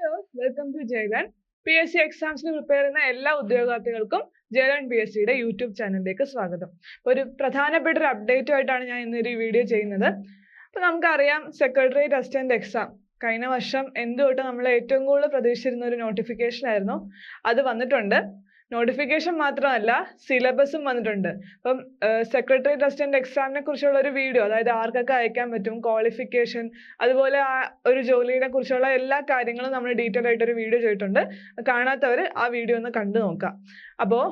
Hello welcome to Jaylan P S C എക്സാംസിന് prepare ചെയ്യുന്ന എല്ലാ ഉദ്യോഗാർത്ഥികൾക്കും ജയലൻ പി എസ് സിയുടെ യൂട്യൂബ് ചാനലിലേക്ക് സ്വാഗതം. ഒരു പ്രധാനപ്പെട്ട ഒരു അപ്ഡേറ്റ് ആയിട്ടാണ് ഞാൻ ഇന്നൊരു വീഡിയോ ചെയ്യുന്നത്. അപ്പൊ നമുക്കറിയാം സെക്രട്ടറിയേറ്റ് അസിസ്റ്റന്റ് എക്സാം കഴിഞ്ഞ വർഷം എന്തുകൊണ്ട് നമ്മൾ ഏറ്റവും കൂടുതൽ പ്രതീക്ഷിച്ചിരുന്ന ഒരു നോട്ടിഫിക്കേഷൻ ആയിരുന്നു. അത് വന്നിട്ടുണ്ട്. നോട്ടിഫിക്കേഷൻ മാത്രമല്ല സിലബസും വന്നിട്ടുണ്ട്. അപ്പം സെക്രട്ടറിയേറ്റ് അസിസ്റ്റന്റ് എക്സാമിനെ കുറിച്ചുള്ള ഒരു വീഡിയോ അതായത് ആർക്കൊക്കെ അയക്കാൻ പറ്റും ക്വാളിഫിക്കേഷൻ അതുപോലെ ആ ഒരു ജോലിയെ കുറിച്ചുള്ള എല്ലാ കാര്യങ്ങളും നമ്മൾ ഡീറ്റെയിൽ ആയിട്ട് ഒരു വീഡിയോ ചെയ്തിട്ടുണ്ട് കാണാത്തവർ ആ വീഡിയോ ഒന്ന് കണ്ടു നോക്കാം. അപ്പോൾ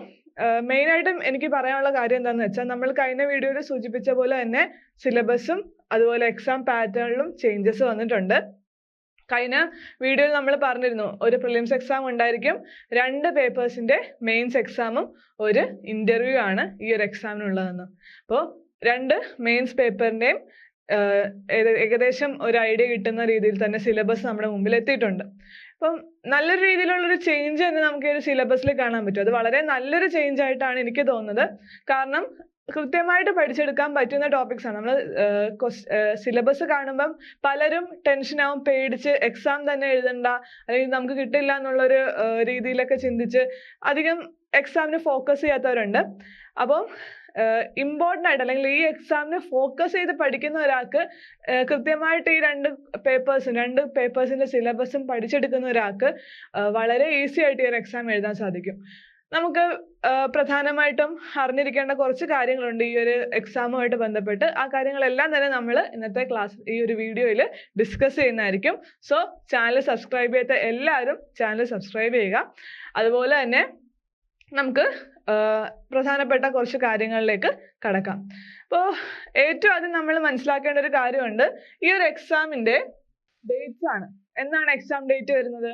മെയിൻ ആയിട്ട് എനിക്ക് പറയാനുള്ള കാര്യം എന്താണെന്ന് വെച്ചാൽ നമ്മൾ കഴിഞ്ഞ വീഡിയോയിൽ സൂചിപ്പിച്ച പോലെ തന്നെ സിലബസും അതുപോലെ എക്സാം പാറ്റേണിലും ചേഞ്ചസ് വന്നിട്ടുണ്ട്. കഴിഞ്ഞ വീഡിയോയിൽ നമ്മൾ പറഞ്ഞിരുന്നു ഒരു പ്രിലിംസ് എക്സാം ഉണ്ടായിരിക്കും. രണ്ട് പേപ്പേഴ്സിന്റെ മെയിൻസ് എക്സാമും ഒരു ഇന്റർവ്യൂ ആണ് ഈ ഒരു എക്സാമിനുള്ളതെന്ന് അപ്പോൾ രണ്ട് മെയിൻസ് പേപ്പറിന്റെയും ഏകദേശം ഒരു ഐഡിയ കിട്ടുന്ന രീതിയിൽ തന്നെ സിലബസ് നമ്മുടെ മുമ്പിൽ എത്തിയിട്ടുണ്ട്. അപ്പം നല്ലൊരു രീതിയിലുള്ള ഒരു ചേഞ്ച് തന്നെ നമുക്ക് ഈ ഒരു സിലബസിൽ കാണാൻ പറ്റും. അത് വളരെ നല്ലൊരു ചേഞ്ച് ആയിട്ടാണ് എനിക്ക് തോന്നുന്നത്. കാരണം കൃത്യമായിട്ട് പഠിച്ചെടുക്കാൻ പറ്റുന്ന ടോപ്പിക്സ് ആണ്. നമ്മൾ സിലബസ് കാണുമ്പം പലരും ടെൻഷനാവും പേടിച്ച് എക്സാം തന്നെ എഴുതണ്ട. അല്ലെങ്കിൽ നമുക്ക് കിട്ടില്ല എന്നുള്ളൊരു രീതിയിലൊക്കെ ചിന്തിച്ച് അധികം എക്സാമിന് ഫോക്കസ് ചെയ്യാത്തവരുണ്ട്. അപ്പം ഇമ്പോർട്ടന്റ് ആയിട്ട് അല്ലെങ്കിൽ ഈ എക്സാമിന് ഫോക്കസ് ചെയ്ത് പഠിക്കുന്ന ഒരാൾക്ക് കൃത്യമായിട്ട് ഈ രണ്ട് പേപ്പേഴ്സും രണ്ട് പേപ്പേഴ്സിന്റെ സിലബസും പഠിച്ചെടുക്കുന്ന ഒരാൾക്ക് വളരെ ഈസി ആയിട്ട് ഈ ഒരു എക്സാം എഴുതാൻ സാധിക്കും. നമുക്ക് പ്രധാനമായിട്ടും അറിഞ്ഞിരിക്കേണ്ട കുറച്ച് കാര്യങ്ങളുണ്ട് ഈ ഒരു എക്സാമുമായിട്ട് ബന്ധപ്പെട്ട്. ആ കാര്യങ്ങളെല്ലാം തന്നെ നമ്മൾ ഇന്നത്തെ ക്ലാസ് ഈ ഒരു വീഡിയോയിൽ ഡിസ്കസ് ചെയ്യുന്നതായിരിക്കും. സോ ചാനൽ സബ്സ്ക്രൈബ് ചെയ്യാത്ത എല്ലാവരും ചാനൽ സബ്സ്ക്രൈബ് ചെയ്യുക. അതുപോലെ തന്നെ നമുക്ക് പ്രധാനപ്പെട്ട കുറച്ച് കാര്യങ്ങളിലേക്ക് കടക്കാം. അപ്പോൾ ഏറ്റവും ആദ്യം നമ്മൾ മനസ്സിലാക്കേണ്ട ഒരു കാര്യമുണ്ട്. ഈ ഒരു എക്സാമിന്റെ ഡേറ്റ്സ് ആണ്. എന്നാണ് എക്സാം ഡേറ്റ് വരുന്നത്?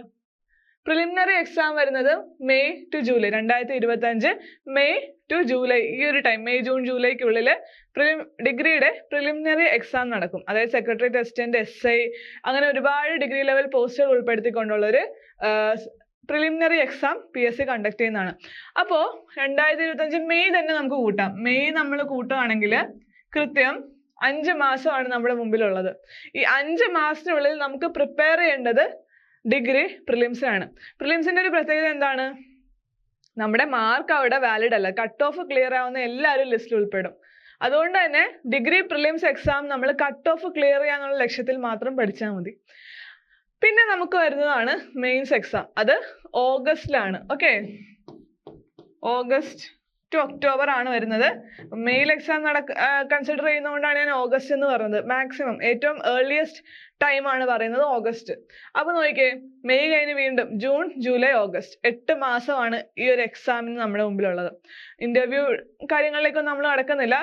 പ്രിലിമിനറി എക്സാം വരുന്നത് മെയ് ടു ജൂലൈ രണ്ടായിരത്തി ഇരുപത്തി അഞ്ച് മെയ് ടു ജൂലൈ ഈ ഒരു ടൈം മെയ് ജൂൺ ജൂലൈക്കുള്ളിൽ പ്രിലിം ഡിഗ്രിയുടെ പ്രിലിമിനറി എക്സാം നടക്കും. അതായത് സെക്രട്ടറി അസിസ്റ്റന്റ് എസ് ഐ അങ്ങനെ ഒരുപാട് ഡിഗ്രി ലെവൽ പോസ്റ്റുകൾ ഉൾപ്പെടുത്തിക്കൊണ്ടുള്ളൊരു preliminary exam P S C conduct ചെയ്യുന്നതാണ്. അപ്പോൾ രണ്ടായിരത്തി ഇരുപത്തഞ്ച് മെയ് തന്നെ നമുക്ക് കൂട്ടാം. മെയ് നമ്മൾ കൂട്ടുകയാണെങ്കിൽ കൃത്യം അഞ്ച് മാസമാണ് നമ്മുടെ മുമ്പിലുള്ളത്. ഈ അഞ്ച് മാസത്തിനുള്ളിൽ നമുക്ക് പ്രിപ്പയർ ചെയ്യേണ്ടത് ഡിഗ്രി പ്രിലിംസിനാണ് പ്രിലിംസിന്റെ ഒരു പ്രത്യേകത എന്താണ്? നമ്മുടെ മാർക്ക് അവിടെ വാലിഡ് അല്ല. കട്ട് ഓഫ് ക്ലിയർ ആവുന്ന എല്ലാവരും ലിസ്റ്റിൽ ഉൾപ്പെടും. അതുകൊണ്ട് തന്നെ ഡിഗ്രി പ്രിലിംസ് എക്സാം നമ്മൾ കട്ട് ഓഫ് ക്ലിയർ ചെയ്യാനുള്ള ലക്ഷ്യത്തിൽ മാത്രം പഠിച്ചാൽ മതി. പിന്നെ നമുക്ക് വരുന്നതാണ് മെയിൻസ് എക്സാം അത് ഓഗസ്റ്റിലാണ് ഓക്കെ ഓഗസ്റ്റ് ടു ഒക്ടോബർ ആണ് വരുന്നത്. മെയിൽ എക്സാം നടക്ക കൺസിഡർ ചെയ്യുന്നതുകൊണ്ടാണ് ഞാൻ ഓഗസ്റ്റ് എന്ന് പറയുന്നത് മാക്സിമം ഏറ്റവും ഏർലിയസ്റ്റ് ടൈം ആണ് പറയുന്നത് ഓഗസ്റ്റ്. അപ്പൊ നോക്കിക്കേ മെയ് കഴിഞ്ഞ് വീണ്ടും ജൂൺ ജൂലൈ ഓഗസ്റ്റ് എട്ട് മാസമാണ് ഈ ഒരു എക്സാമിന് നമ്മുടെ മുമ്പിലുള്ളത്. ഇന്റർവ്യൂ കാര്യങ്ങളിലേക്കൊന്നും നമ്മൾ നടക്കുന്നില്ല.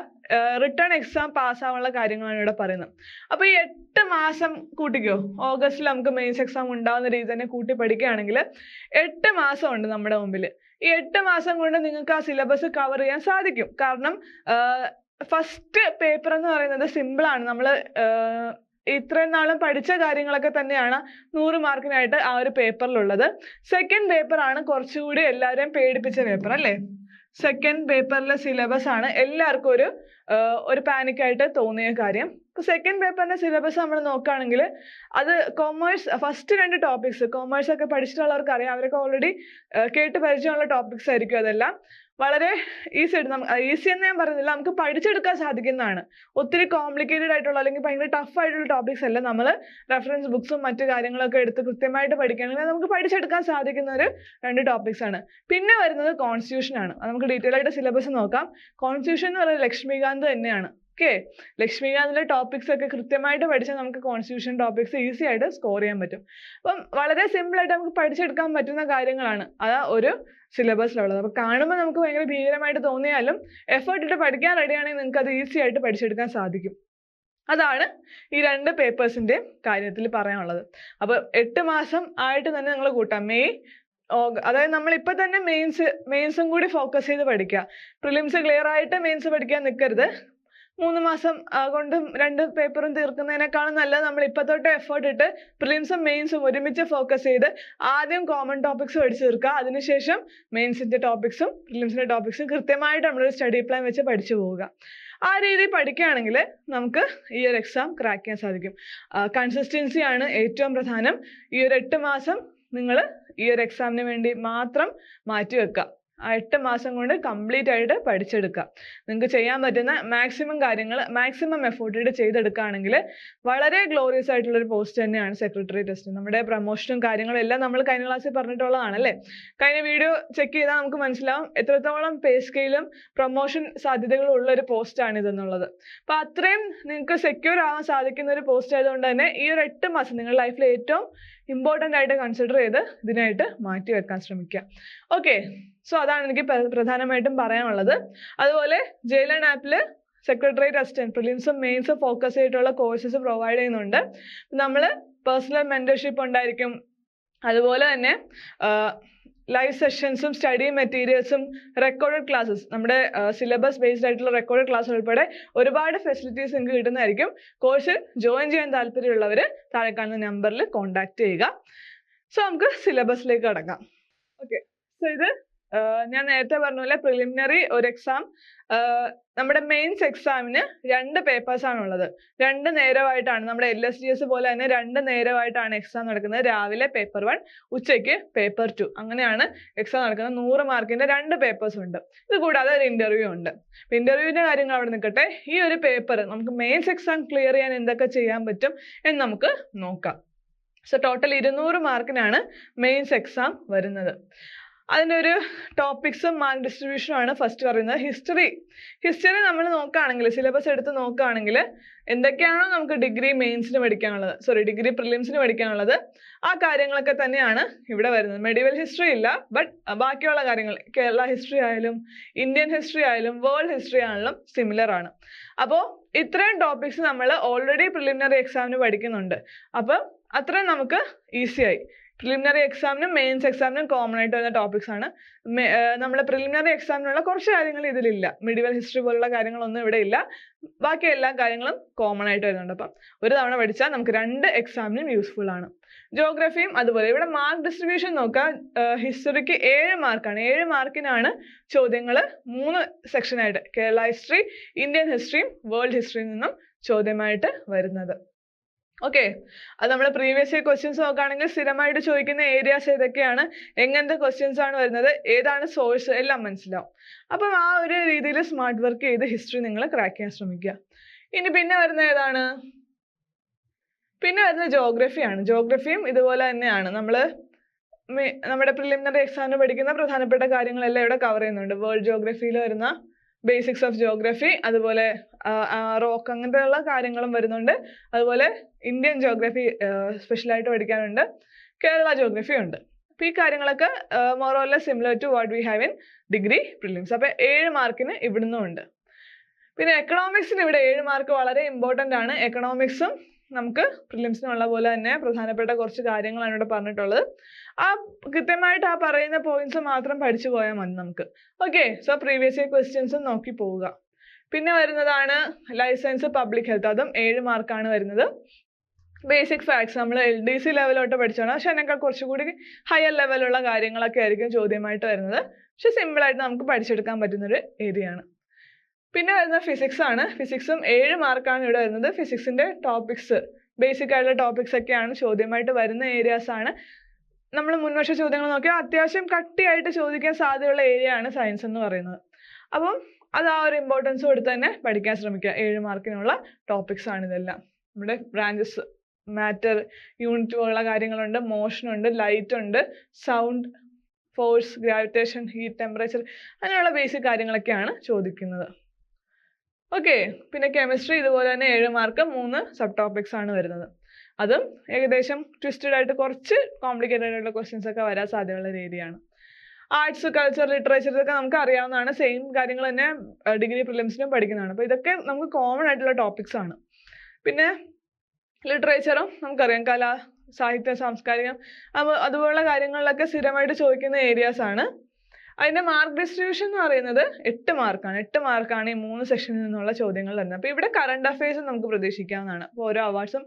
റിട്ടേൺ എക്സാം പാസ്സാവാനുള്ള കാര്യങ്ങളാണ് ഇവിടെ പറയുന്നത്. അപ്പോൾ ഈ എട്ട് മാസം കൂട്ടിക്കോ ഓഗസ്റ്റിൽ നമുക്ക് മെയിൻസ് എക്സാം ഉണ്ടാവുന്ന രീതി തന്നെ കൂട്ടി പഠിക്കുകയാണെങ്കിൽ എട്ട് മാസം ഉണ്ട് നമ്മുടെ മുമ്പിൽ. ഈ എട്ട് മാസം കൊണ്ട് നിങ്ങൾക്ക് ആ സിലബസ് കവർ ചെയ്യാൻ സാധിക്കും. കാരണം ഫസ്റ്റ് പേപ്പർ എന്ന് പറയുന്നത് സിമ്പിൾ ആണ്. നമ്മൾ ഇത്രയും നാളും പഠിച്ച കാര്യങ്ങളൊക്കെ തന്നെയാണ് നൂറ് മാർക്കിനായിട്ട് ആ ഒരു പേപ്പറിലുള്ളത്. സെക്കൻഡ് പേപ്പർ ആണ് കുറച്ചുകൂടി എല്ലാവരെയും പേടിപ്പിച്ച പേപ്പർ അല്ലേ? സെക്കൻഡ് പേപ്പറിലെ സിലബസ് ആണ് എല്ലാവർക്കും ഒരു ഒരു പാനിക് ആയിട്ട് തോന്നിയ കാര്യം. ഇപ്പൊ സെക്കൻഡ് പേപ്പറിന്റെ സിലബസ് നമ്മൾ നോക്കുകയാണെങ്കിൽ അത് കോമേഴ്സ് ഫസ്റ്റ് രണ്ട് ടോപ്പിക്സ് കോമേഴ്സ് ഒക്കെ പഠിച്ചിട്ടുള്ളവർക്ക് അറിയാം അവരൊക്കെ ഓൾറെഡി കേട്ട് പരിചയമുള്ള ടോപ്പിക്സ് ആയിരിക്കും അതെല്ലാം. വളരെ ഈസി ആയിട്ട് ഈസി എന്ന് ഞാൻ പറയുന്നില്ല നമുക്ക് പഠിച്ചെടുക്കാൻ സാധിക്കുന്നതാണ്. ഒത്തിരി കോംപ്ലിക്കേറ്റഡ് ആയിട്ടുള്ള അല്ലെങ്കിൽ ഭയങ്കര ടഫ് ആയിട്ടുള്ള ടോപ്പിക്സ് അല്ല നമ്മൾ റെഫറൻസ് ബുക്സും മറ്റു കാര്യങ്ങളൊക്കെ എടുത്ത് കൃത്യമായിട്ട് പഠിക്കുകയാണെങ്കിൽ നമുക്ക് പഠിച്ചെടുക്കാൻ സാധിക്കുന്ന ഒരു രണ്ട് ടോപ്പിക്സ് ആണ്. പിന്നെ വരുന്നത് കോൺസ്റ്റിറ്റ്യൂഷൻ ആണ്. നമുക്ക് ഡീറ്റെയിൽ ആയിട്ട് സിലബസ് നോക്കാം. കോൺസ്റ്റിറ്റ്യൂഷൻ എന്ന് പറയുന്നത് ലക്ഷ്മികാന്ത് തന്നെയാണ്. ഓക്കെ ലക്ഷ്മികാന്തിലെ ടോപ്പിക്സ് ഒക്കെ കൃത്യമായിട്ട് പഠിച്ചാൽ നമുക്ക് കോൺസ്റ്റിറ്റ്യൂഷൻ ടോപ്പിക്സ് ഈസി ആയിട്ട് സ്കോർ ചെയ്യാൻ പറ്റും. അപ്പം വളരെ സിമ്പിൾ ആയിട്ട് നമുക്ക് പഠിച്ചെടുക്കാൻ പറ്റുന്ന കാര്യങ്ങളാണ്. അതാ ഒരു സിലബസിലുള്ളത് അപ്പോൾ കാണുമ്പോൾ നമുക്ക് ഭയങ്കര ഭീകരമായിട്ട് തോന്നിയാലും എഫേർട്ട് ഇട്ട് പഠിക്കാൻ റെഡിയാണെങ്കിൽ നിങ്ങൾക്ക് അത് ഈസി ആയിട്ട് പഠിച്ചെടുക്കാൻ സാധിക്കും. അതാണ് ഈ രണ്ട് പേപ്പേഴ്സിന്റെയും കാര്യത്തിൽ പറയാനുള്ളത്. അപ്പോൾ എട്ട് മാസം ആയിട്ട് തന്നെ നിങ്ങൾ കൂട്ടാം. മെയ് അതായത് നമ്മൾ ഇപ്പൊ തന്നെ മെയിൻസ് മെയിൻസും കൂടി ഫോക്കസ് ചെയ്ത് പഠിക്കുക പ്രിലിംസ് ക്ലിയർ ആയിട്ട് മെയിൻസ് പഠിക്കാൻ നിൽക്കരുത് മൂന്ന് മാസം കൊണ്ടും രണ്ട് പേപ്പറും തീർക്കുന്നതിനേക്കാളും നല്ലത് നമ്മൾ ഇപ്പൊ തൊട്ട് എഫേർട്ട് ഇട്ട് പ്രിലിംസും മെയിൻസും ഒരുമിച്ച് ഫോക്കസ് ചെയ്ത് ആദ്യം കോമൺ ടോപ്പിക്സ് പഠിച്ചു തീർക്കുക. അതിനുശേഷം മെയിൻസിന്റെ ടോപ്പിക്സും പ്രിലിംസിന്റെ ടോപ്പിക്സും കൃത്യമായിട്ട് നമ്മളൊരു സ്റ്റഡി പ്ലാൻ വെച്ച് പഠിച്ചു പോവുക. ആ രീതിയിൽ പഠിക്കുകയാണെങ്കിൽ നമുക്ക് ഈ ഒരു എക്സാം ക്രാക്ക് ചെയ്യാൻ സാധിക്കും. കൺസിസ്റ്റൻസി ആണ് ഏറ്റവും പ്രധാനം. ഈ ഒരു എട്ട് മാസം നിങ്ങൾ ഈ ഒരു എക്സാമിന് വേണ്ടി മാത്രം മാറ്റി വെക്കുക. എട്ട് മാസം കൊണ്ട് കംപ്ലീറ്റ് ആയിട്ട് പഠിച്ചെടുക്കുക. നിങ്ങൾക്ക് ചെയ്യാൻ പറ്റുന്ന മാക്സിമം കാര്യങ്ങൾ മാക്സിമം എഫോർട്ട് ഇട്ട് ചെയ്തെടുക്കുകയാണെങ്കിൽ വളരെ ഗ്ലോറിയസ് ആയിട്ടുള്ള ഒരു പോസ്റ്റ് തന്നെയാണ് സെക്രട്ടറി ടെസ്റ്റ് നമ്മുടെ പ്രൊമോഷനും കാര്യങ്ങളും എല്ലാം നമ്മൾ കഴിഞ്ഞ ക്ലാസ്സിൽ പറഞ്ഞിട്ടുള്ളതാണ് അല്ലേ കഴിഞ്ഞ വീഡിയോ ചെക്ക് ചെയ്താൽ നമുക്ക് മനസ്സിലാവും എത്രത്തോളം പേ സ്കെയിലും പ്രൊമോഷൻ സാധ്യതകളും ഉള്ള ഒരു പോസ്റ്റാണ് ഇതെന്നുള്ളത്. അപ്പോൾ അത്രയും നിങ്ങൾക്ക് സെക്യൂർ ആവാൻ സാധിക്കുന്ന ഒരു പോസ്റ്റ് ആയതുകൊണ്ട് തന്നെ ഈ ഒരു എട്ട് മാസം നിങ്ങളുടെ ലൈഫിൽ ഏറ്റവും ഇമ്പോർട്ടന്റ് ആയിട്ട് കൺസിഡർ ചെയ്ത് ഇതിനായിട്ട് മാറ്റി വെക്കാൻ ശ്രമിക്കുക. ഓക്കെ സോ അതാണ് എനിക്ക് പ്ര- പ്രധാനമായിട്ടും പറയാനുള്ളത്. അതുപോലെ ജയിലൻ ആപ്പിൽ സെക്രട്ടറിയേറ്റ് അസിസ്റ്റന്റ് പ്രിലിംസും മെയിൻസും ഫോക്കസ് ചെയ്തിട്ടുള്ള കോഴ്സസ് പ്രൊവൈഡ് ചെയ്യുന്നുണ്ട്. നമ്മൾ പേഴ്സണൽ മെന്റർഷിപ്പ് ഉണ്ടായിരിക്കും. അതുപോലെ തന്നെ ലൈവ് സെഷൻസും സ്റ്റഡി മെറ്റീരിയൽസും റെക്കോർഡഡ് ക്ലാസ്സസ് നമ്മുടെ സിലബസ് ബേസ്ഡ് ആയിട്ടുള്ള റെക്കോർഡഡ് ക്ലാസ് ഉൾപ്പെടെ ഒരുപാട് ഫെസിലിറ്റീസ് നിങ്ങൾക്ക് കിട്ടുന്നതായിരിക്കും. കോഴ്സ് ജോയിൻ ചെയ്യാൻ താല്പര്യമുള്ളവർ താഴെ കാണുന്ന നമ്പറിൽ കോൺടാക്ട് ചെയ്യുക. സോ നമുക്ക് സിലബസിലേക്ക് കടക്കാം. ഓക്കെ സോ ഇത് ഞാൻ നേരത്തെ പറഞ്ഞ പോലെ പ്രിലിമിനറി ഒരു എക്സാം നമ്മുടെ മെയിൻസ് എക്സാമിന് രണ്ട് പേപ്പേഴ്സ് ആണ് ഉള്ളത് രണ്ട് നേരമായിട്ടാണ് നമ്മുടെ എൽ എസ് ഡി എസ് പോലെ തന്നെ രണ്ട് നേരമായിട്ടാണ് എക്സാം നടക്കുന്നത്. രാവിലെ പേപ്പർ വൺ ഉച്ചയ്ക്ക് പേപ്പർ ടു അങ്ങനെയാണ് എക്സാം നടക്കുന്നത്. നൂറ് മാർക്കിന്റെ രണ്ട് പേപ്പേഴ്സ് ഉണ്ട്. ഇത് കൂടാതെ ഒരു ഇന്റർവ്യൂ ഉണ്ട്. ഇന്റർവ്യൂവിന്റെ കാര്യങ്ങൾ അവിടെ നിൽക്കട്ടെ. ഈ ഒരു പേപ്പർ നമുക്ക് മെയിൻസ് എക്സാം ക്ലിയർ ചെയ്യാൻ എന്തൊക്കെ ചെയ്യാൻ പറ്റും എന്ന് നമുക്ക് നോക്കാം. സോ ടോട്ടൽ ഇരുന്നൂറ് മാർക്കിനാണ് മെയിൻസ് എക്സാം വരുന്നത്. അതിന്റെ ഒരു ടോപ്പിക്സും മാർക്ക് ഡിസ്ട്രിബ്യൂഷനും ആണ് ഫസ്റ്റ് പറയുന്നത് ഹിസ്റ്ററി ഹിസ്റ്ററി നമ്മൾ നോക്കുകയാണെങ്കിൽ സിലബസ് എടുത്ത് നോക്കുകയാണെങ്കിൽ എന്തൊക്കെയാണോ നമുക്ക് ഡിഗ്രി മെയിൻസിന് പഠിക്കാനുള്ളത് സോറി ഡിഗ്രി പ്രിലിംസിന് പഠിക്കാനുള്ളത് ആ കാര്യങ്ങളൊക്കെ തന്നെയാണ് ഇവിടെ വരുന്നത്. മെഡിവൽ ഹിസ്റ്ററി ഇല്ല ബട്ട് ബാക്കിയുള്ള കാര്യങ്ങൾ കേരള ഹിസ്റ്ററി ആയാലും ഇന്ത്യൻ ഹിസ്റ്ററി ആയാലും വേൾഡ് ഹിസ്റ്ററി ആണെങ്കിലും സിമിലർ ആണ്. അപ്പോൾ ഇത്രയും ടോപ്പിക്സ് നമ്മൾ ഓൾറെഡി പ്രിലിമിനറി എക്സാമിന് പഠിക്കുന്നുണ്ട്. അപ്പം അത്രയും നമുക്ക് ഈസിയായി പ്രിലിമിനറി എക്സാമിനും മെയിൻസ് എക്സാമിനും കോമൺ ആയിട്ട് വരുന്ന ടോപ്പിക്സ് ആണ്. നമ്മുടെ പ്രിലിമിനറി എക്സാമിനുള്ള കുറച്ച് കാര്യങ്ങൾ ഇതിലില്ല. മിഡിവൽ ഹിസ്റ്ററി പോലുള്ള കാര്യങ്ങളൊന്നും ഇവിടെ ഇല്ല. ബാക്കി എല്ലാ കാര്യങ്ങളും കോമൺ ആയിട്ട് വരുന്നുണ്ട് അപ്പം. ഒരു തവണ പഠിച്ചാൽ നമുക്ക് രണ്ട് എക്സാമിനും യൂസ്ഫുൾ ആണ്. ജോഗ്രഫിയും അതുപോലെ. ഇവിടെ മാർക്ക് ഡിസ്ട്രിബ്യൂഷൻ നോക്കാം. ഹിസ്റ്ററിക്ക് ഏഴ് മാർക്കാണ് ഏഴ് മാർക്കിനാണ് ചോദ്യങ്ങൾ മൂന്ന് സെക്ഷനായിട്ട് കേരള ഹിസ്റ്ററി ഇന്ത്യൻ ഹിസ്റ്ററിയും വേൾഡ് ഹിസ്റ്ററിയിൽ നിന്നും ചോദ്യമായിട്ട് വരുന്നത്. ഓക്കെ അത് നമ്മൾ പ്രീവിയസ് ഇയർ ക്വസ്റ്റ്യൻസ് നോക്കുകയാണെങ്കിൽ സ്ഥിരമായിട്ട് ചോദിക്കുന്ന ഏരിയാസ് ഏതൊക്കെയാണ്? എങ്ങനത്തെ ക്വസ്റ്റ്യൻസ് ആണ് വരുന്നത്? ഏതാണ് സോഴ്സ് എല്ലാം മനസ്സിലാവും. അപ്പം ആ ഒരു രീതിയിൽ സ്മാർട്ട് വർക്ക് ചെയ്ത് ഹിസ്റ്ററി നിങ്ങൾ ക്രാക്ക് ചെയ്യാൻ ശ്രമിക്കുക. ഇനി പിന്നെ വരുന്ന ഏതാണ്? പിന്നെ വരുന്നത് ജോഗ്രഫിയാണ് ജോഗ്രഫിയും ഇതുപോലെ തന്നെയാണ്. നമ്മൾ നമ്മുടെ പ്രിലിമിനറി എക്സാമിന് പഠിക്കുന്ന പ്രധാനപ്പെട്ട കാര്യങ്ങളെല്ലാം ഇവിടെ കവർ ചെയ്യുന്നുണ്ട്. വേൾഡ് ജോഗ്രഫിയിൽ വരുന്ന ബേസിക്സ് ഓഫ് ജോഗ്രഫി അതുപോലെ റോക്ക് അങ്ങനത്തെയുള്ള കാര്യങ്ങളും വരുന്നുണ്ട്. അതുപോലെ ഇന്ത്യൻ ജോഗ്രഫി സ്പെഷ്യലായിട്ട് പഠിക്കാനുണ്ട്. കേരള ജോഗ്രഫി ഉണ്ട്. അപ്പോൾ ഈ കാര്യങ്ങളൊക്കെ more or less similar to what we have in degree prelims അപ്പോൾ ഏഴ് മാർക്കിന് ഇവിടുന്നും ഉണ്ട് പിന്നെ എക്കണോമിക്സിന് ഇവിടെ ഏഴ് മാർക്ക് വളരെ ഇമ്പോർട്ടന്റ് ആണ്. എക്കണോമിക്സും നമുക്ക് പ്രിലിംസിനുള്ള പോലെ തന്നെ പ്രധാനപ്പെട്ട കുറച്ച് കാര്യങ്ങളാണ് ഇവിടെ പറഞ്ഞിട്ടുള്ളത്. ആ കൃത്യമായിട്ട് ആ പറയുന്ന പോയിന്റ്സ് മാത്രം പഠിച്ചു പോയാൽ മതി നമുക്ക്. ഓക്കെ സോ പ്രീവിയസ് ഇയർ ക്വസ്റ്റ്യൻസും നോക്കി പോവുക. പിന്നെ വരുന്നതാണ് ലൈസൻസ് പബ്ലിക് ഹെൽത്ത് അതും ഏഴ് മാർക്കാണ് വരുന്നത്. ബേസിക് ഫാക്ട്സ് നമ്മൾ എൽ ഡി സി ലെവലോട്ട് പഠിച്ചാണ് പക്ഷെ അതിനേക്കാൾ കുറച്ചുകൂടി ഹയർ ലെവലുള്ള കാര്യങ്ങളൊക്കെ ആയിരിക്കും ചോദ്യമായിട്ട് വരുന്നത്. പക്ഷെ സിമ്പിളായിട്ട് നമുക്ക് പഠിച്ചെടുക്കാൻ പറ്റുന്നൊരു ഏരിയ ആണ് പിന്നെ വരുന്നത് ഫിസിക്സ് ആണ്. ഫിസിക്സും ഏഴ് മാർക്കാണ് ഇവിടെ വരുന്നത്. ഫിസിക്സിന്റെ ടോപ്പിക്സ് ബേസിക് ആയിട്ടുള്ള ടോപ്പിക്സ് ഒക്കെയാണ് ചോദ്യമായിട്ട് വരുന്ന ഏരിയാസ് ആണ്. നമ്മൾ മുൻവർഷ ചോദ്യങ്ങൾ നോക്കിയാൽ അത്യാവശ്യം കട്ടിയായിട്ട് ചോദിക്കാൻ സാധ്യതയുള്ള ഏരിയ ആണ് സയൻസ് എന്ന് പറയുന്നത്. അപ്പം അത് ആ ഒരു ഇമ്പോർട്ടൻസ് കൊടുത്ത് തന്നെ പഠിക്കാൻ ശ്രമിക്കുക. ഏഴ് മാർക്കിനുള്ള ടോപ്പിക്സ് ആണ് ഇതെല്ലാം. നമ്മുടെ ബ്രാഞ്ചസ് മാറ്റർ യൂണിറ്റ് പോലുള്ള കാര്യങ്ങളുണ്ട്. മോഷൻ ഉണ്ട് ലൈറ്റ് ഉണ്ട് sound force gravitation heat temperature അങ്ങനെയുള്ള ബേസിക് കാര്യങ്ങളൊക്കെയാണ് ചോദിക്കുന്നത്. ഓക്കെ പിന്നെ കെമിസ്ട്രി ഇതുപോലെ തന്നെ ഏഴ് മാർക്ക് മൂന്ന് സബ് ടോപ്പിക്സ് ആണ് വരുന്നത്. അതും ഏകദേശം ട്വിസ്റ്റഡ് ആയിട്ട് കുറച്ച് കോംപ്ലിക്കേറ്റഡ് ആയിട്ടുള്ള ക്വസ്റ്റ്യൻസ് ഒക്കെ വരാൻ സാധ്യതയുള്ള രീതിയാണ്. ആർട്സ് കൾച്ചർ ലിറ്ററേച്ചർ ഇതൊക്കെ നമുക്ക് അറിയാവുന്നതാണ്. സെയിം കാര്യങ്ങൾ തന്നെ ഡിഗ്രി പ്രിലിംസിനും പഠിക്കുന്നതാണ്. അപ്പോൾ ഇതൊക്കെ നമുക്ക് കോമൺ ആയിട്ടുള്ള ടോപ്പിക്സ് ആണ്. പിന്നെ ലിറ്ററേച്ചറും നമുക്കറിയാം. കല സാഹിത്യ സാംസ്കാരികം അതുപോലുള്ള കാര്യങ്ങളിലൊക്കെ സ്ഥിരമായിട്ട് ചോദിക്കുന്ന ഏരിയാസ് ആണ്. അതിന്റെ മാർക്ക് ഡിസ്ട്രിബ്യൂഷൻ എന്ന് പറയുന്നത് എട്ട് മാർക്കാണ് എട്ട് മാർക്കാണ് ഈ മൂന്ന് സെക്ഷനിൽ നിന്നുള്ള ചോദ്യങ്ങൾ വരുന്നത് അപ്പോൾ ഇവിടെ കറണ്ട് അഫയേഴ്സും നമുക്ക് പ്രതീക്ഷിക്കാവുന്നതാണ്. അപ്പോൾ ഓരോ അവാർഡ്സും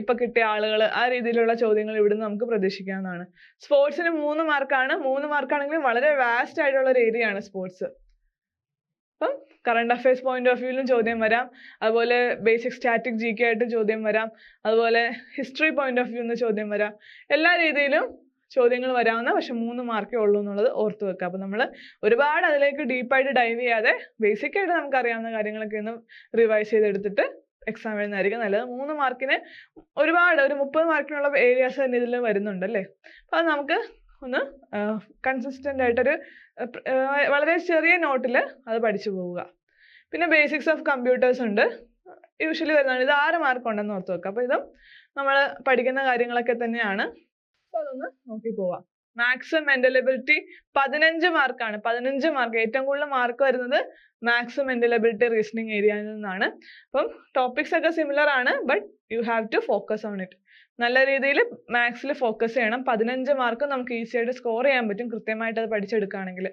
ഇപ്പൊ കിട്ടിയ ആളുകൾ ആ രീതിയിലുള്ള ചോദ്യങ്ങൾ ഇവിടുന്ന് നമുക്ക് പ്രതീക്ഷിക്കാവുന്നതാണ്. സ്പോർട്സിന് മൂന്ന് മാർക്കാണ് മൂന്ന് മാർക്കാണെങ്കിലും വളരെ വാസ്റ്റ് ആയിട്ടുള്ള ഒരു ഏരിയയാണ് സ്പോർട്സ് അപ്പം കറണ്ട് അഫയേഴ്സ് പോയിന്റ് ഓഫ് വ്യൂവിലും ചോദ്യം വരാം. അതുപോലെ ബേസിക് സ്റ്റാറ്റിക് ജി കെ ആയിട്ട് ചോദ്യം വരാം. അതുപോലെ ഹിസ്റ്ററി പോയിന്റ് ഓഫ് വ്യൂന്ന് ചോദ്യം വരാം. എല്ലാ രീതിയിലും ചോദ്യങ്ങൾ വരാവുന്ന പക്ഷെ മൂന്ന് മാർക്കേ ഉള്ളൂ എന്നുള്ളത് ഓർത്ത് വെക്കുക. അപ്പോൾ നമ്മൾ ഒരുപാട് അതിലേക്ക് ഡീപ്പായിട്ട് ഡൈവ് ചെയ്യാതെ ബേസിക് ആയിട്ട് നമുക്ക് അറിയാവുന്ന കാര്യങ്ങളൊക്കെ ഒന്ന് റിവൈസ് ചെയ്തെടുത്തിട്ട് എക്സാം എഴുതുന്നതായിരിക്കും നല്ലത്. മൂന്ന് മാർക്കിന് ഒരുപാട് ഒരു മുപ്പത് മാർക്കിനുള്ള ഏരിയാസ് തന്നെ ഇതിൽ വരുന്നുണ്ട് അല്ലേ? അപ്പോൾ അത് നമുക്ക് ഒന്ന് കൺസിസ്റ്റന്റ് ആയിട്ടൊരു വളരെ ചെറിയ നോട്ടിൽ അത് പഠിച്ചു പോവുക. പിന്നെ ബേസിക്സ് ഓഫ് കമ്പ്യൂട്ടേഴ്സ് ഉണ്ട്. യൂഷ്വലി വരുന്നതാണ്. ഇത് ആറ് മാർക്ക് ഉണ്ടെന്ന് ഓർത്ത് വെക്കുക. അപ്പോൾ ഇതും നമ്മൾ പഠിക്കുന്ന കാര്യങ്ങളൊക്കെ തന്നെയാണ്. അപ്പോൾ അതൊന്ന് നോക്കി പോവാം മാത്സ് മെന്റൽ എബിലിറ്റി പതിനഞ്ച് മാർക്കാണ് പതിനഞ്ച് മാർക്ക് ഏറ്റവും കൂടുതൽ മാർക്ക് വരുന്നത് മാത്സ് മെന്റൽ എബിലിറ്റി റീസണിങ് ഏരിയയിൽ നിന്നാണ്. അപ്പം ടോപ്പിക്സ് ഒക്കെ സിമിലർ ആണ് but you have to focus on it നല്ല രീതിയിൽ മാത്സിൽ ഫോക്കസ് ചെയ്യണം. പതിനഞ്ച് മാർക്ക് നമുക്ക് ഈസി ആയിട്ട് സ്കോർ ചെയ്യാൻ പറ്റും. കൃത്യമായിട്ട് അത് പഠിച്ചെടുക്കുകയാണെങ്കിൽ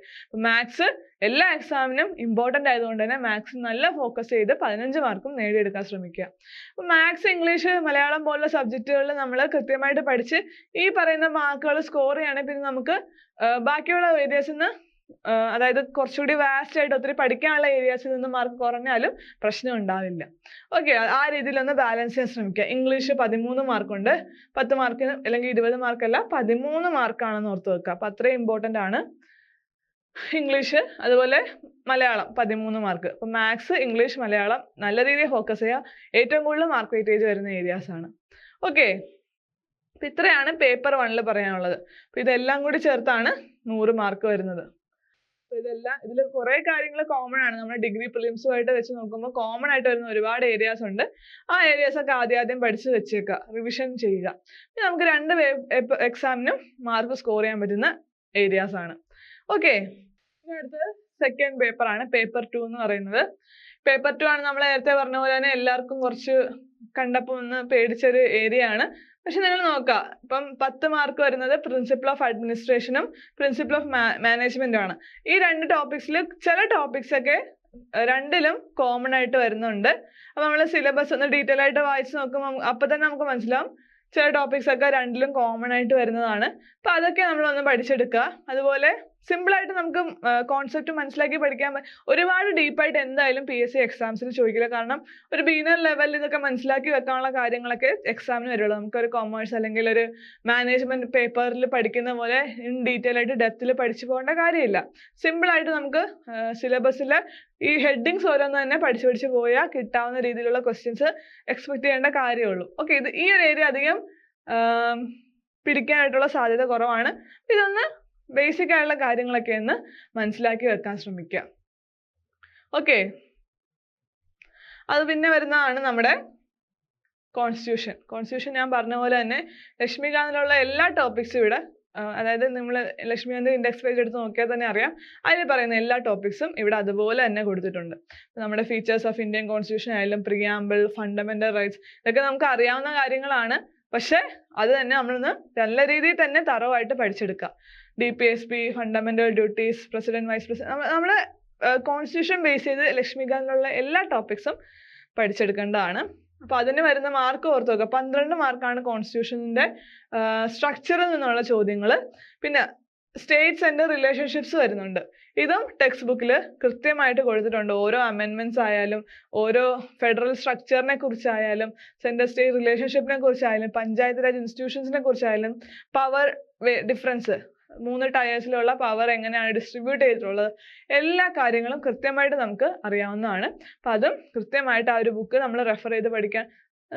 മാത്സ് എല്ലാ എക്സാമിനും ഇമ്പോർട്ടന്റ് ആയതുകൊണ്ട് തന്നെ മാത്സ് നല്ല ഫോക്കസ് ചെയ്ത് പതിനഞ്ച് മാർക്കും നേടിയെടുക്കാൻ ശ്രമിക്കുക. അപ്പം മാത്സ് ഇംഗ്ലീഷ് മലയാളം പോലുള്ള സബ്ജക്റ്റുകളിൽ നമ്മൾ കൃത്യമായിട്ട് പഠിച്ച് ഈ പറയുന്ന മാർക്കുകൾ സ്കോർ ചെയ്യുകയാണെങ്കിൽ പിന്നെ നമുക്ക് ബാക്കിയുള്ള ഏരിയാസിൽ നിന്ന് അതായത് കുറച്ചുകൂടി വാസ്റ്റ് ആയിട്ട് ഒത്തിരി പഠിക്കാനുള്ള ഏരിയാസിൽ നിന്ന് മാർക്ക് കുറഞ്ഞാലും പ്രശ്നം ഉണ്ടാവില്ല. ഓക്കെ ആ രീതിയിലൊന്ന് ബാലൻസ് ചെയ്യാൻ ശ്രമിക്കുക. ഇംഗ്ലീഷ് പതിമൂന്ന് മാർക്കുണ്ട് പത്ത് മാർക്കിന് അല്ലെങ്കിൽ ഇരുപത് മാർക്കല്ല പതിമൂന്ന് മാർക്കാണെന്ന് ഓർത്ത് വെക്കുക. അപ്പം അത്രയും ഇമ്പോർട്ടന്റ് ആണ് ഇംഗ്ലീഷ് അതുപോലെ മലയാളം പതിമൂന്ന് മാർക്ക് അപ്പം മാത്സ് ഇംഗ്ലീഷ് മലയാളം നല്ല രീതിയിൽ ഫോക്കസ് ചെയ്യുക. ഏറ്റവും കൂടുതൽ മാർക്ക് വെയിറ്റേജ് വരുന്ന ഏരിയാസ് ആണ്. ഓക്കെ അപ്പം ഇത്രയാണ് പേപ്പർ വണ്ണിൽ പറയാനുള്ളത്. അപ്പം ഇതെല്ലാം കൂടി ചേർത്താണ് നൂറ് മാർക്ക് വരുന്നത്. ഇതെല്ലാം ഇതിൽ കുറെ കാര്യങ്ങൾ കോമൺ ആണ്. നമ്മുടെ ഡിഗ്രി പ്രിലിംസുമായിട്ട് വെച്ച് നോക്കുമ്പോൾ കോമൺ ആയിട്ട് വരുന്ന ഒരുപാട് ഏരിയാസ് ഉണ്ട്. ആ ഏരിയാസ് ഒക്കെ ആദ്യം ആദ്യം പഠിച്ച് വെച്ചേക്കുക റിവിഷൻ ചെയ്യുക. ഇനി നമുക്ക് രണ്ട് എക്സാമിനും മാർക്ക് സ്കോർ ചെയ്യാൻ പറ്റുന്ന ഏരിയാസ് ആണ്. ഓക്കെ അടുത്തത് സെക്കൻഡ് പേപ്പർ ആണ്. പേപ്പർ ടു എന്ന് പറയുന്നത്. പേപ്പർ ടു ആണ് നമ്മൾ നേരത്തെ പറഞ്ഞ പോലെ തന്നെ എല്ലാവർക്കും കുറച്ച് കണ്ടപ്പോൾ ഒന്ന് പേടിച്ചൊരു ഏരിയ ആണ്. പക്ഷെ നിങ്ങൾ നോക്കുക ഇപ്പം പത്ത് മാർക്ക് വരുന്നത് പ്രിൻസിപ്പിൾ ഓഫ് അഡ്മിനിസ്ട്രേഷനും പ്രിൻസിപ്പിൾ ഓഫ് മാനേജ്മെന്റും ആണ്. ഈ രണ്ട് ടോപ്പിക്സിൽ ചില ടോപ്പിക്സ് ഒക്കെ രണ്ടിലും കോമൺ ആയിട്ട് വരുന്നുണ്ട്. അപ്പൊ നമ്മൾ സിലബസ് ഒന്ന് ഡീറ്റെയിൽ ആയിട്ട് വായിച്ച് നോക്കുമ്പോൾ അപ്പൊ തന്നെ നമുക്ക് മനസ്സിലാവും ചില ടോപ്പിക്സ് ഒക്കെ രണ്ടിലും കോമൺ ആയിട്ട് വരുന്നതാണ്. അപ്പൊ അതൊക്കെ നമ്മളൊന്ന് പഠിച്ചെടുക്കുക അതുപോലെ സിമ്പിൾ ആയിട്ട് നമുക്ക് കോൺസെപ്റ്റ് മനസ്സിലാക്കി പഠിക്കാൻ ഒരുപാട് ഡീപ്പായിട്ട് എന്തായാലും പി എസ് സി എക്സാംസിന് ചോദിക്കില്ല. കാരണം ഒരു ബീനർ ലെവലിൽ ഇതൊക്കെ മനസ്സിലാക്കി വെക്കാനുള്ള കാര്യങ്ങളൊക്കെ എക്സാമിന് വരുള്ളൂ. നമുക്കൊരു കൊമേഴ്സ് അല്ലെങ്കിൽ ഒരു മാനേജ്മെന്റ് പേപ്പറിൽ പഠിക്കുന്ന പോലെ ഇൻ ഡീറ്റെയിൽ ആയിട്ട് ഡെപ്തിൽ പഠിച്ചു പോകേണ്ട കാര്യമില്ല. സിമ്പിൾ ആയിട്ട് നമുക്ക് സിലബസിൽ ഈ ഹെഡിങ്സ് ഓരോന്ന് തന്നെ പഠിച്ചു പഠിച്ച് പോയാൽ കിട്ടാവുന്ന രീതിയിലുള്ള ക്വസ്റ്റ്യൻസ് എക്സ്പെക്ട് ചെയ്യേണ്ട കാര്യമുള്ളൂ. ഓക്കെ ഇത് ഈ ഒരു ഏരിയ അധികം പിടിക്കാനായിട്ടുള്ള സാധ്യത കുറവാണ്. ഇതൊന്ന് ബേസിക് ആയിട്ടുള്ള കാര്യങ്ങളൊക്കെ ഒന്ന് മനസ്സിലാക്കി വെക്കാൻ ശ്രമിക്കുക ഓക്കെ അത് പിന്നെ വരുന്നതാണ് നമ്മുടെ കോൺസ്റ്റിറ്റ്യൂഷൻ കോൺസ്റ്റിറ്റ്യൂഷൻ ഞാൻ പറഞ്ഞ പോലെ തന്നെ ലക്ഷ്മികാന്തിലുള്ള എല്ലാ ടോപ്പിക്സും ഇവിടെ അതായത് നമ്മൾ ലക്ഷ്മികാന്ത് ഇൻഡെക്സ് പേജ് എടുത്ത് നോക്കിയാൽ തന്നെ അറിയാം. അതിൽ പറയുന്ന എല്ലാ ടോപ്പിക്സും ഇവിടെ അതുപോലെ തന്നെ കൊടുത്തിട്ടുണ്ട്. നമ്മുടെ ഫീച്ചേഴ്സ് ഓഫ് ഇന്ത്യൻ കോൺസ്റ്റിറ്റ്യൂഷൻ ആയാലും പ്രിയാമ്പിൾ ഫണ്ടമെന്റൽ റൈറ്റ്സ് ഇതൊക്കെ നമുക്ക് അറിയാവുന്ന കാര്യങ്ങളാണ്. പക്ഷെ അത് തന്നെ നമ്മളിന്ന് നല്ല രീതിയിൽ തന്നെ തറവായിട്ട് പഠിച്ചെടുക്കുക D P S P fundamental duties president vice president നമ്മുടെ കോൺസ്റ്റിറ്റ്യൂഷൻ ബേസ് ചെയ്ത് ലക്ഷ്മികാന്തിലുള്ള എല്ലാ ടോപ്പിക്സും പഠിച്ചെടുക്കേണ്ടതാണ്. അപ്പൊ അതിന് വരുന്ന മാർക്ക് ഓർത്ത് നോക്കുക പന്ത്രണ്ട് മാർക്കാണ് കോൺസ്റ്റിറ്റ്യൂഷന്റെ സ്ട്രക്ചറിൽ നിന്നുള്ള ചോദ്യങ്ങൾ പിന്നെ സ്റ്റേറ്റ്സ് ആൻഡ് റിലേഷൻഷിപ്സ് വരുന്നുണ്ട്. ഇതും ടെക്സ്റ്റ് ബുക്കിൽ കൃത്യമായിട്ട് കൊടുത്തിട്ടുണ്ട്. ഓരോ അമെൻമെന്റ്സ് ആയാലും ഓരോ ഫെഡറൽ സ്ട്രക്ചറിനെ കുറിച്ചായാലും സെൻട്രൽ സ്റ്റേറ്റ് റിലേഷൻഷിപ്പിനെ കുറിച്ചായാലും പഞ്ചായത്ത് രാജ് ഇൻസ്റ്റിറ്റ്യൂഷൻസിനെ കുറിച്ചായാലും പവർ ഡിഫറൻസ് മൂന്ന് ടയേഴ്സിലുള്ള പവർ എങ്ങനെയാണ് ഡിസ്ട്രിബ്യൂട്ട് ചെയ്തിട്ടുള്ളത്? എല്ലാ കാര്യങ്ങളും കൃത്യമായിട്ട് നമുക്ക് അറിയാവുന്നതാണ്. അപ്പം അതും കൃത്യമായിട്ട് ആ ഒരു ബുക്ക് നമ്മൾ റെഫർ ചെയ്ത് പഠിക്കാൻ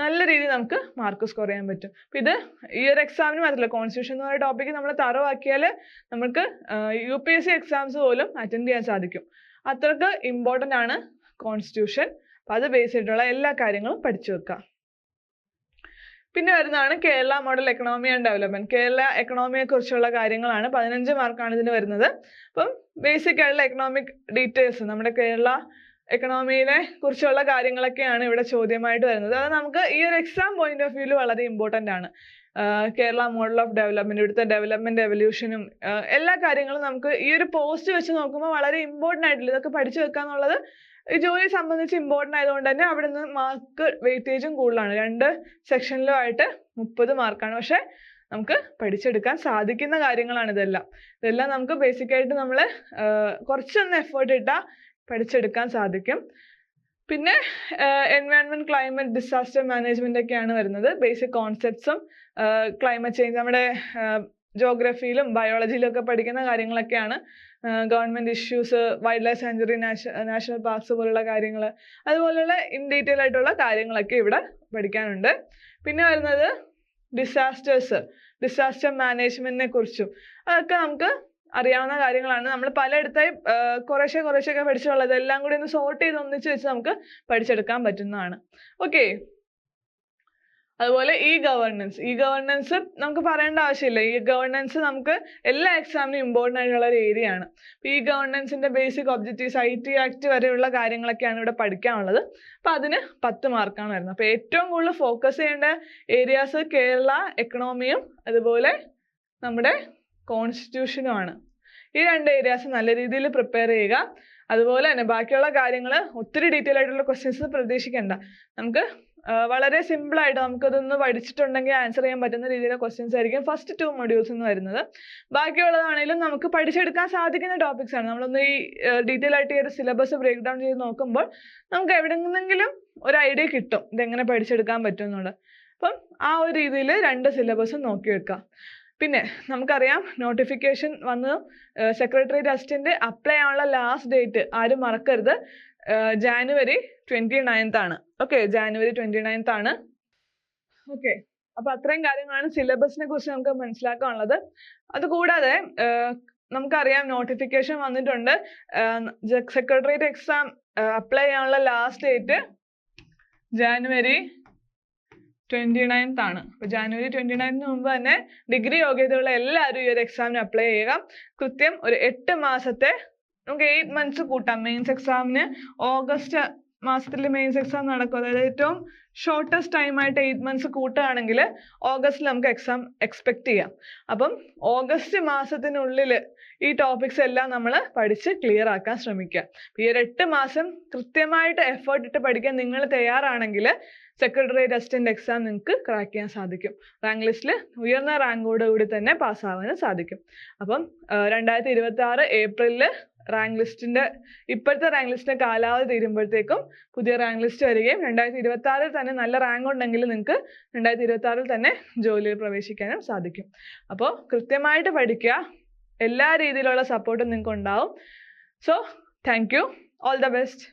നല്ല രീതിയിൽ നമുക്ക് മാർക്ക് സ്കോർ ചെയ്യാൻ പറ്റും. അപ്പം ഇത് ഈ ഒരു എക്സാമിന് മാത്രമല്ല കോൺസ്റ്റിറ്റ്യൂഷൻ എന്ന് പറയുന്ന ടോപ്പിക്ക് നമ്മൾ തറവാക്കിയാൽ നമുക്ക് U P S C exams പോലും അറ്റൻഡ് ചെയ്യാൻ സാധിക്കും. അത്രയ്ക്ക് ഇമ്പോർട്ടന്റ് ആണ് കോൺസ്റ്റിറ്റ്യൂഷൻ അപ്പം അത് ബേസ് ചെയ്തിട്ടുള്ള എല്ലാ കാര്യങ്ങളും പഠിച്ചു വെക്കുക. പിന്നെ വരുന്നതാണ് Kerala model economy and development Kerala എക്കണോമിയെ കുറിച്ചുള്ള കാര്യങ്ങളാണ് പതിനഞ്ച് മാർക്കാണ് ഇതിന് വരുന്നത്. അപ്പം ബേസിക് ആയിട്ടുള്ള എക്കണോമിക് ഡീറ്റെയിൽസ് നമ്മുടെ കേരള എക്കണോമിയിലെ കുറിച്ചുള്ള കാര്യങ്ങളൊക്കെയാണ് ഇവിടെ ചോദ്യമായിട്ട് വരുന്നത്. അത് നമുക്ക് ഈ ഒരു എക്സാം പോയിന്റ് ഓഫ് വ്യൂവിൽ വളരെ ഇമ്പോർട്ടന്റ് ആണ്. കേരള മോഡൽ ഓഫ് ഡെവലപ്മെന്റ് ഇവിടുത്തെ ഡെവലപ്മെന്റ് എവല്യൂഷനും എല്ലാ കാര്യങ്ങളും നമുക്ക് ഈ ഒരു പോസ്റ്റ് വെച്ച് നോക്കുമ്പോൾ വളരെ ഇമ്പോർട്ടന്റ് ആയിട്ടുള്ള ഇതൊക്കെ പഠിച്ചു വെക്കുക എന്നുള്ളത് ഈ ജോലിയെ സംബന്ധിച്ച് ഇമ്പോർട്ടന്റ് ആയതുകൊണ്ട് തന്നെ അവിടെ നിന്ന് മാർക്ക് വെയിറ്റേജും കൂടുതലാണ്. രണ്ട് സെക്ഷനിലും ആയിട്ട് മുപ്പത് മാർക്കാണ് പക്ഷെ നമുക്ക് പഠിച്ചെടുക്കാൻ സാധിക്കുന്ന കാര്യങ്ങളാണ് ഇതെല്ലാം. ഇതെല്ലാം നമുക്ക് ബേസിക് ആയിട്ട് നമ്മൾ കുറച്ചൊന്ന് എഫേർട്ട് ഇട്ടാൽ പഠിച്ചെടുക്കാൻ സാധിക്കും. പിന്നെ എൻവയോൺമെന്റ് ക്ലൈമറ്റ് ഡിസാസ്റ്റർ മാനേജ്മെന്റ് ഒക്കെയാണ് വരുന്നത്. ബേസിക് കോൺസെപ്റ്റ്സും ക്ലൈമറ്റ് ചേഞ്ച് നമ്മുടെ ജോഗ്രഫിയിലും ബയോളജിയിലും ഒക്കെ പഠിക്കുന്ന കാര്യങ്ങളൊക്കെയാണ്. Government issues wildlife sanctuary national parks പോലുള്ള കാര്യങ്ങൾ അതുപോലുള്ള ഇൻ ഡീറ്റെയിൽ ആയിട്ടുള്ള കാര്യങ്ങളൊക്കെ ഇവിടെ പഠിക്കാനുണ്ട്. പിന്നെ വരുന്നത് ഡിസാസ്റ്റേഴ്സ് ഡിസാസ്റ്റർ മാനേജ്മെന്റിനെ കുറിച്ചും അതൊക്കെ നമുക്ക് അറിയാവുന്ന കാര്യങ്ങളാണ്. നമ്മൾ പലയിടത്തായി കുറേശ്ശെ കുറേശ്ശെയൊക്കെ പഠിച്ചിട്ടുള്ളത് എല്ലാം കൂടി ഒന്ന് സോർട്ട് ചെയ്ത് ഒന്നിച്ച് വെച്ച് നമുക്ക് പഠിച്ചെടുക്കാൻ പറ്റുന്നതാണ്. ഓക്കെ അതുപോലെ ഇ ഗവേണൻസ് ഇ ഗവേണൻസ് നമുക്ക് പറയേണ്ട ആവശ്യമില്ല. ഈ ഗവേണൻസ് നമുക്ക് എല്ലാ എക്സാമിനും ഇമ്പോർട്ടന്റ് ആയിട്ടുള്ള ഒരു ഏരിയ ആണ്. ഈ ഗവേണൻസിന്റെ basic objectives I T act വരെയുള്ള കാര്യങ്ങളൊക്കെയാണ് ഇവിടെ പഠിക്കാനുള്ളത്. അപ്പം അതിന് പത്ത് മാർക്കാണ് വരുന്നത്. അപ്പോൾ ഏറ്റവും കൂടുതൽ ഫോക്കസ് ചെയ്യേണ്ട ഏരിയാസ് കേരള എക്കണോമിയും അതുപോലെ നമ്മുടെ കോൺസ്റ്റിറ്റ്യൂഷനുമാണ് ഈ രണ്ട് ഏരിയാസ് നല്ല രീതിയിൽ പ്രിപ്പയർ ചെയ്യുക. അതുപോലെ തന്നെ ബാക്കിയുള്ള കാര്യങ്ങൾ ഒത്തിരി ഡീറ്റെയിൽ ആയിട്ടുള്ള ക്വസ്റ്റ്യൻസ് പ്രതീക്ഷിക്കേണ്ട. നമുക്ക് വളരെ സിമ്പിൾ ആയിട്ട് നമുക്കതൊന്ന് പഠിച്ചിട്ടുണ്ടെങ്കിൽ ആൻസർ ചെയ്യാൻ പറ്റുന്ന രീതിയിലെ ക്വസ്റ്റ്യൻസ് ആയിരിക്കും ഫസ്റ്റ് ടു മൊഡ്യൂൾസ് എന്ന് വരുന്നത്. ബാക്കിയുള്ളതാണെങ്കിലും നമുക്ക് പഠിച്ചെടുക്കാൻ സാധിക്കുന്ന ടോപ്പിക്സ് ആണ്. നമ്മളൊന്ന് ഈ ഡീറ്റെയിൽ ആയിട്ട് ഈ ഒരു സിലബസ് ബ്രേക്ക് ഡൗൺ ചെയ്ത് നോക്കുമ്പോൾ നമുക്ക് എവിടെന്നെങ്കിലും ഒരു ഐഡിയ കിട്ടും ഇതെങ്ങനെ പഠിച്ചെടുക്കാൻ പറ്റും എന്നുള്ളത്. അപ്പം ആ ഒരു രീതിയിൽ രണ്ട് സിലബസും നോക്കി വെക്കാം പിന്നെ നമുക്കറിയാം നോട്ടിഫിക്കേഷൻ വന്ന് സെക്രട്ടറിയേറ്റ് അസിസ്റ്റന്റ് അപ്ലൈ ആവാനുള്ള ലാസ്റ്റ് ഡേറ്റ് ആരും മറക്കരുത്. ജാനുവരി ട്വന്റി നയൻത്ത് ആണ്. ഓക്കെ ജാനുവരി ട്വന്റി നയൻത്ത് ആണ്. ഓക്കെ അപ്പൊ അത്രയും കാര്യങ്ങളാണ് സിലബസിനെ കുറിച്ച് നമുക്ക് മനസ്സിലാക്കാനുള്ളത്. അതുകൂടാതെ നമുക്കറിയാം നോട്ടിഫിക്കേഷൻ വന്നിട്ടുണ്ട്. സെക്രട്ടറിയേറ്റ് എക്സാം അപ്ലൈ ചെയ്യാനുള്ള last date January twenty ninth ആണ്. അപ്പൊ ജാനുവരി ട്വന്റി നയൻത്തിന് മുമ്പ് തന്നെ ഡിഗ്രി യോഗ്യതയുള്ള എല്ലാവരും ഈ ഒരു എക്സാമിന് അപ്ലൈ ചെയ്യുക. കൃത്യം ഒരു എട്ട് മാസത്തെ നമുക്ക് എയ്റ്റ് മന്ത്സ് കൂട്ടാം. മെയിൻസ് എക്സാമിന് ഓഗസ്റ്റ് മാസത്തിൽ മെയിൻസ് എക്സാം നടക്കും. അതായത് ഏറ്റവും ഷോർട്ടസ്റ്റ് ആയിട്ട് എയ്റ്റ് മന്ത്സ് കൂട്ടുകയാണെങ്കിൽ ഓഗസ്റ്റിൽ നമുക്ക് എക്സാം എക്സ്പെക്ട് ചെയ്യാം. അപ്പം ഓഗസ്റ്റ് മാസത്തിനുള്ളിൽ ഈ ടോപ്പിക്സ് എല്ലാം നമ്മൾ പഠിച്ച് ക്ലിയർ ആക്കാൻ ശ്രമിക്കുക ഈ ഒരു എട്ട് മാസം കൃത്യമായിട്ട് എഫേർട്ട് ഇട്ട് പഠിക്കാൻ നിങ്ങൾ തയ്യാറാണെങ്കിൽ സെക്രട്ടറി അസിസ്റ്റന്റ് എക്സാം നിങ്ങൾക്ക് ക്രാക്ക് ചെയ്യാൻ സാധിക്കും. റാങ്ക് ലിസ്റ്റിൽ ഉയർന്ന റാങ്കോട് കൂടി തന്നെ പാസ്സാവാനും സാധിക്കും. അപ്പം രണ്ടായിരത്തി ഇരുപത്തി ആറ് ഏപ്രിലിൽ റാങ്ക് ലിസ്റ്റിന്റെ ഇപ്പോഴത്തെ റാങ്ക് ലിസ്റ്റിന്റെ കാലാവധി തീരുമ്പോഴത്തേക്കും പുതിയ റാങ്ക് ലിസ്റ്റ് വരികയും രണ്ടായിരത്തി ഇരുപത്തി ആറിൽ തന്നെ നല്ല റാങ്ക് ഉണ്ടെങ്കിൽ നിങ്ങൾക്ക് രണ്ടായിരത്തി ഇരുപത്തി ആറിൽ തന്നെ ജോലിയിൽ പ്രവേശിക്കാനും സാധിക്കും. അപ്പോൾ കൃത്യമായിട്ട് പഠിക്കുക എല്ലാ രീതിയിലുള്ള സപ്പോർട്ടും നിങ്ങൾക്ക് ഉണ്ടാവും so thank you all the best